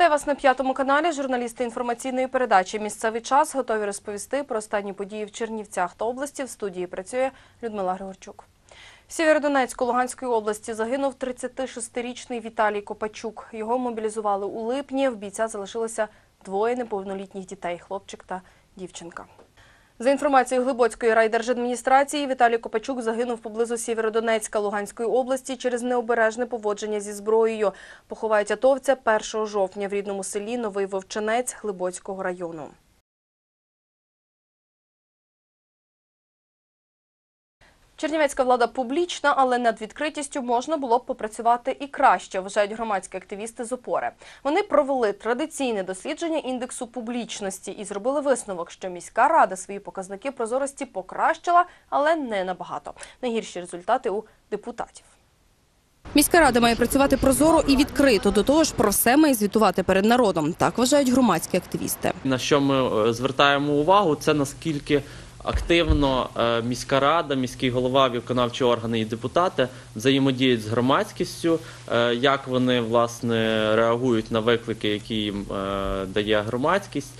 Вітаю вас на п'ятому каналі. Журналісти інформаційної передачі Місцевий час готові розповісти про останні події в Чернівцях та області. В студії працює Людмила Григорчук. В Сєвєродонецьку Луганської області загинув 36-річний Віталій Копачук. Його мобілізували у липні. В бійця залишилося двоє неповнолітніх дітей – хлопчик та дівчинка. За інформацією Глибоцької райдержадміністрації, Віталій Копачук загинув поблизу Сєвєродонецька Луганської області через необережне поводження зі зброєю. Поховають атовця 1 жовтня в рідному селі Новий Вовчанець Глибоцького району. Чернівецька влада публічна, але над відкритістю можна було б попрацювати і краще, вважають громадські активісти з опори. Вони провели традиційне дослідження індексу публічності і зробили висновок, що міська рада свої показники прозорості покращила, але не набагато. Найгірші результати у депутатів. Міська рада має працювати прозоро і відкрито. До того ж, про все має звітувати перед народом. Так вважають громадські активісти. На що ми е, звертаємо увагу, це наскільки активно е, міська рада, міський голова, виконавчі органи і депутати взаємодіють з громадськістю, е, як вони власне реагують на виклики, які їм е, дає громадськість,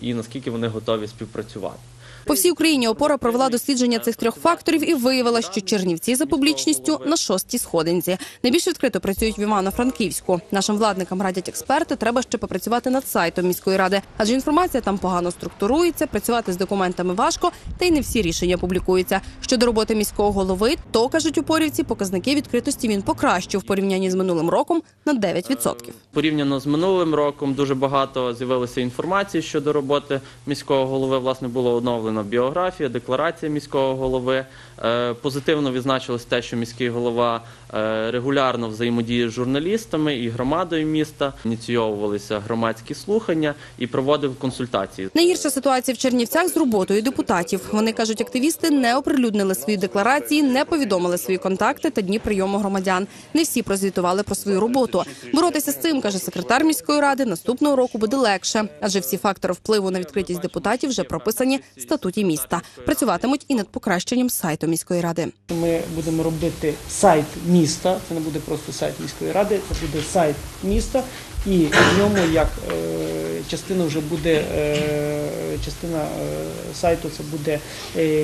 і наскільки вони готові співпрацювати. По всій Україні опора провела дослідження цих трьох факторів і виявила, що Чернівці за публічністю на шостій сходинці. Найбільш відкрито працюють в Івано-Франківську. Нашим владникам радять експерти, треба ще попрацювати над сайтом міської ради, адже інформація там погано структурується, працювати з документами важко, та й не всі рішення публікуються. Щодо роботи міського голови, то кажуть упорівці, показники відкритості він покращив в порівнянні з минулим роком на 9%. Порівняно з минулим роком дуже багато з'явилося інформації щодо роботи міського голови. Власне було оновлена біографія, декларація міського голови. Е, Позитивно відзначилось те, що міський голова е, регулярно взаємодіє з журналістами і громадою міста. Ініційовувалися громадські слухання і проводив консультації. Найгірша ситуація в Чернівцях з роботою депутатів. Вони кажуть, активісти не оприлюднили свої декларації, не повідомили свої контакти та дні прийому громадян. Не всі прозвітували про свою роботу. Боротися з цим каже секретар міської ради. Наступного року буде легше, адже всі фактори впливу на відкритість депутатів вже прописані в статуті міста. Працюватимуть і над покращенням сайту міської ради. Ми будемо робити сайт міста. Це не буде просто сайт міської ради, це буде сайт міста, і в ньому як е, частина вже буде е, частина е, сайту. Це буде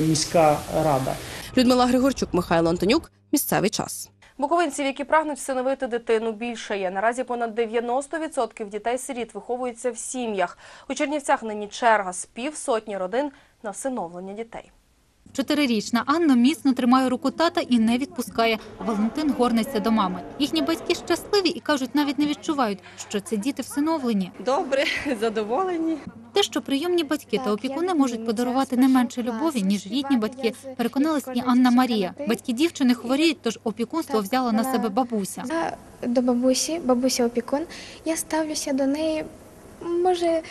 міська рада. Людмила Григорчук, Михайло Антонюк. Місцевий час. Буковинців, які прагнуть всиновити дитину, більше є. Наразі понад 90% дітей-сиріт виховуються в сім'ях. У Чернівцях нині черга з півсотні родин на всиновлення дітей. Чотирирічна Анна міцно тримає руку тата і не відпускає. Валентин горниться до мами. Їхні батьки щасливі і кажуть, навіть не відчувають, що це діти всиновлені. Добре, задоволені. Те, що прийомні батьки та опікуни можуть подарувати не менше любові, ніж рідні батьки, переконалась і Анна Марія. Батьки дівчини хворіють, тож опікунство взяла на себе бабуся. До бабусі, бабуся опікун. Я ставлюся до неї, може,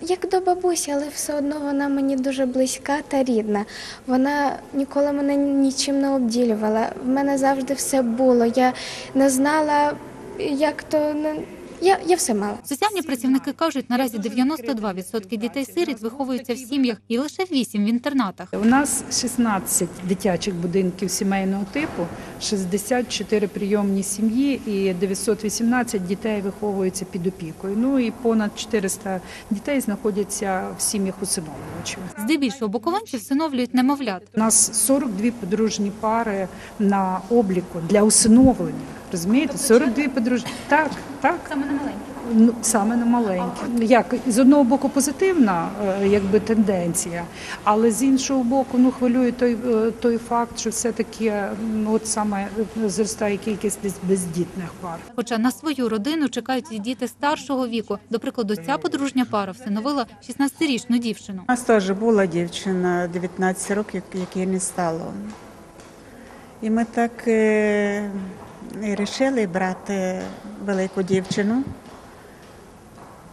як до бабусі, але все одно вона мені дуже близька та рідна. Вона ніколи мене нічим не обділювала. В мене завжди все було. Я не знала, як то не. Я, я все мала. Соціальні працівники кажуть, наразі 92% дітей-сиріт виховуються в сім'ях і лише 8 в інтернатах. У нас 16 дитячих будинків сімейного типу, 64 прийомні сім'ї і 918 дітей виховуються під опікою. Ну і понад 400 дітей знаходяться в сім'ях усиновлювачів. Здебільшого буковинці всиновлюють немовлят. У нас 42 подружні пари на обліку для усиновлення. Розумієте, 42 подружні. Так, так. Саме на маленькі. Ну, саме на маленькі. Як з одного боку позитивна е, якби тенденція, але з іншого боку, ну хвилює той, е, той факт, що все-таки е, ну, от саме е, зростає кількість десь бездітних пар. Хоча на свою родину чекають і діти старшого віку. До прикладу, ця подружня пара всиновила 16-річну дівчину. У нас теж була дівчина 19 років, якій не стало. І ми так вирішили брати велику дівчину.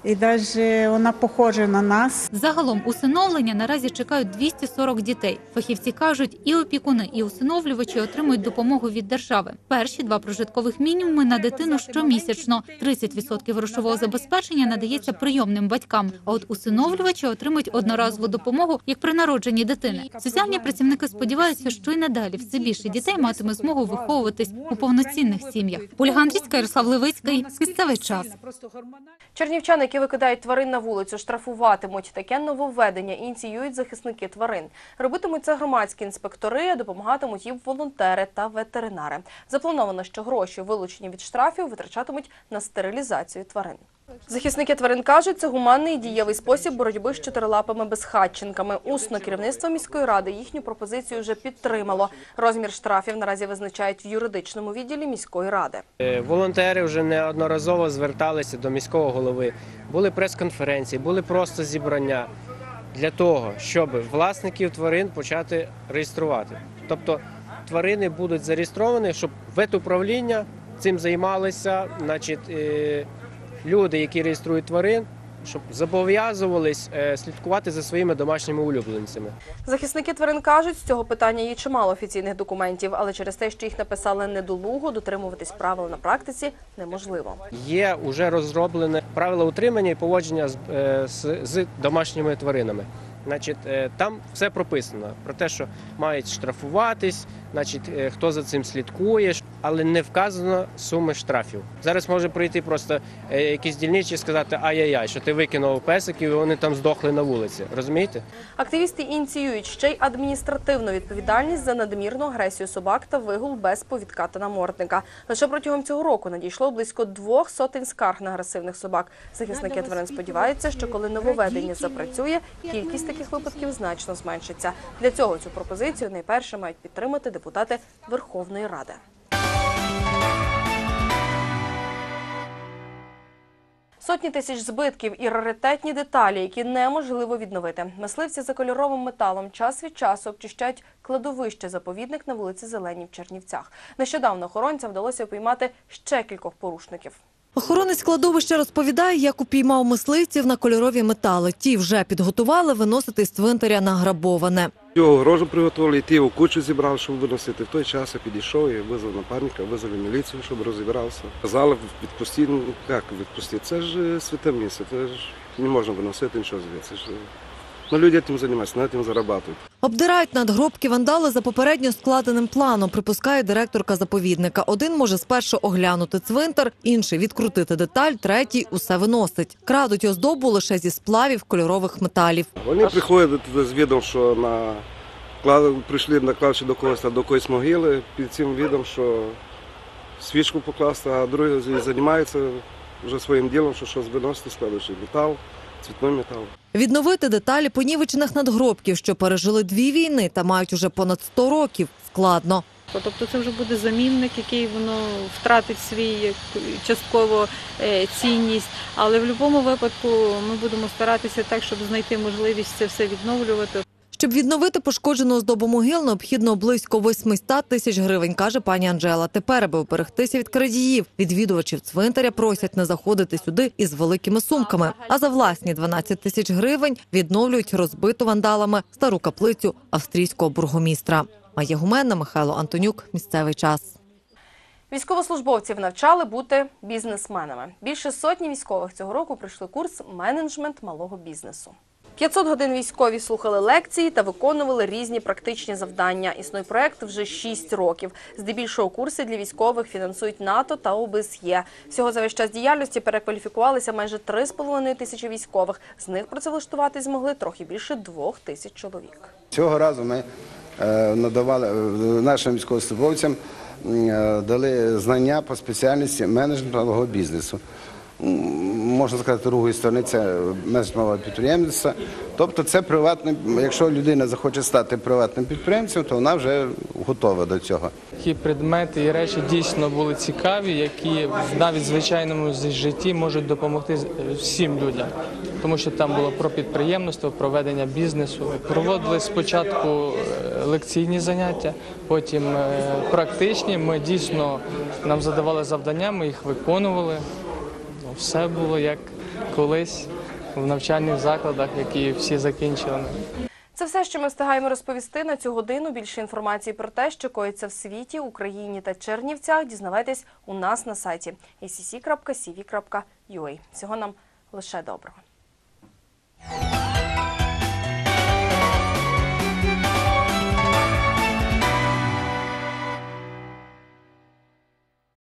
І навіть вона похожа на нас. Загалом усиновлення наразі чекають 240 дітей. Фахівці кажуть, і опікуни, і усиновлювачі отримують допомогу від держави. Перші два прожиткових мінімуми на дитину щомісячно. 30% грошового забезпечення надається прийомним батькам. А от усиновлювачі отримують одноразову допомогу як при народженні дитини. Соціальні працівники сподіваються, що й надалі все більше дітей матиме змогу виховуватись у повноцінних сім'ях. Ольга Андрійська, Ярослав Левицький. Місцевий час. Чернівчани, які викидають тварин на вулицю, штрафуватимуть. Таке нововведення ініціюють захисники тварин. Робитимуть це громадські інспектори, допомагатимуть їм волонтери та ветеринари. Заплановано, що гроші, вилучені від штрафів, витрачатимуть на стерилізацію тварин. Захисники тварин кажуть, це гуманний і дієвий спосіб боротьби з чотирилапими безхатченками. Усно керівництво міської ради їхню пропозицію вже підтримало. Розмір штрафів наразі визначають в юридичному відділі міської ради. Е, Волонтери вже неодноразово зверталися до міського голови. Були прес-конференції, були просто зібрання для того, щоб власників тварин почати реєструвати. Тобто тварини будуть зареєстровані, щоб ветуправління цим займалися, значить, е, люди, які реєструють тварин, щоб зобов'язувались е, слідкувати за своїми домашніми улюбленцями. Захисники тварин кажуть, з цього питання є чимало офіційних документів, але через те, що їх написали недолуго, дотримуватись правил на практиці неможливо. Є вже розроблене правила утримання і поводження з, е, з, з домашніми тваринами. Значить, е, там все прописано про те, що мають штрафуватись, значить, хто за цим слідкує, але не вказано суми штрафів. Зараз може прийти просто е, якісь дільничі і сказати ай-яй-яй, що ти викинув песиків і вони там здохли на вулиці. Розумієте? Активісти ініціюють ще й адміністративну відповідальність за надмірну агресію собак та вигул без повідка та намордника. Лише протягом цього року надійшло близько двох сотень скарг на агресивних собак. Захисники тварин сподіваються, що коли нововведення запрацює, кількість таких випадків значно зменшиться. Для цього цю пропозицію найперше мають підтримати депутати Верховної Ради. Сотні тисяч збитків і раритетні деталі, які неможливо відновити. Мисливці за кольоровим металом час від часу обчищають кладовище заповідник на вулиці Зеленій в Чернівцях. Нещодавно охоронцям вдалося піймати ще кількох порушників. Охоронець кладовища розповідає, як упіймав мисливців на кольорові метали. Ті вже підготували виносити з цвинтаря награбоване. Його грожу приготували, ті його кучу зібрав, щоб виносити. В той час я підійшов і визвав напарника, визвав міліцію, щоб розібрався. Казали, відпустіть, ну як відпустіть? Це ж е, святе місце, це ж не можна виносити нічого звідси. Е, Ну, люди цим займаються, на цим зарабатують. Обдирають надгробки вандали за попередньо складеним планом, припускає директорка заповідника. Один може спершу оглянути цвинтар, інший відкрутити деталь, третій усе виносить. Крадуть оздобу лише зі сплавів кольорових металів. Вони приходять з відом, що на прийшли на кладовище до когось до якоїсь могили під цим відом, що свічку покласти, а другі займаються вже своїм ділом, що щось виносити, складуючи метал, цвітний метал. Відновити деталі понівечених надгробків, що пережили дві війни та мають уже понад 100 років, складно. Тобто це вже буде замінник, який воно втратить свій частково е, цінність. Але в будь-якому випадку ми будемо старатися так, щоб знайти можливість це все відновлювати. Щоб відновити пошкоджену оздобу могил, необхідно близько 800 тисяч гривень, каже пані Анжела. Тепер, аби уберегтися від крадіїв, відвідувачів цвинтаря просять не заходити сюди із великими сумками. А за власні 12 тисяч гривень відновлюють розбиту вандалами стару каплицю австрійського бургомістра. Майя Гуменна, Михайло Антонюк. Місцевий час. Військовослужбовців навчали бути бізнесменами. Більше сотні військових цього року пройшли курс менеджмент малого бізнесу. 500 годин військові слухали лекції та виконували різні практичні завдання. Існує проект вже 6 років. Здебільшого курси для військових фінансують НАТО та ОБСЄ. Всього за весь час діяльності перекваліфікувалися майже 3,5 тисячі військових. З них працевлаштувати змогли трохи більше 2 тисяч чоловік. Цього разу ми е, надавали е, нашим військовослужбовцям е, дали знання по спеціальності менеджмент бізнесу. Можна сказати, другої сторони це малого підприємництва. Тобто, це приватне, якщо людина захоче стати приватним підприємцем, то вона вже готова до цього. Такі предмети і речі дійсно були цікаві, які навіть в звичайному житті можуть допомогти всім людям, тому що там було про підприємництво, проведення бізнесу. Проводили спочатку е, лекційні заняття, потім е, практичні. Ми дійсно нам задавали завдання, ми їх виконували. Все було як колись в навчальних закладах, які всі закінчили. Це все, що ми встигаємо розповісти на цю годину. Більше інформації про те, що коїться в світі, Україні та Чернівцях, дізнавайтесь у нас на сайті acc.cv.ua. Всього нам лише доброго.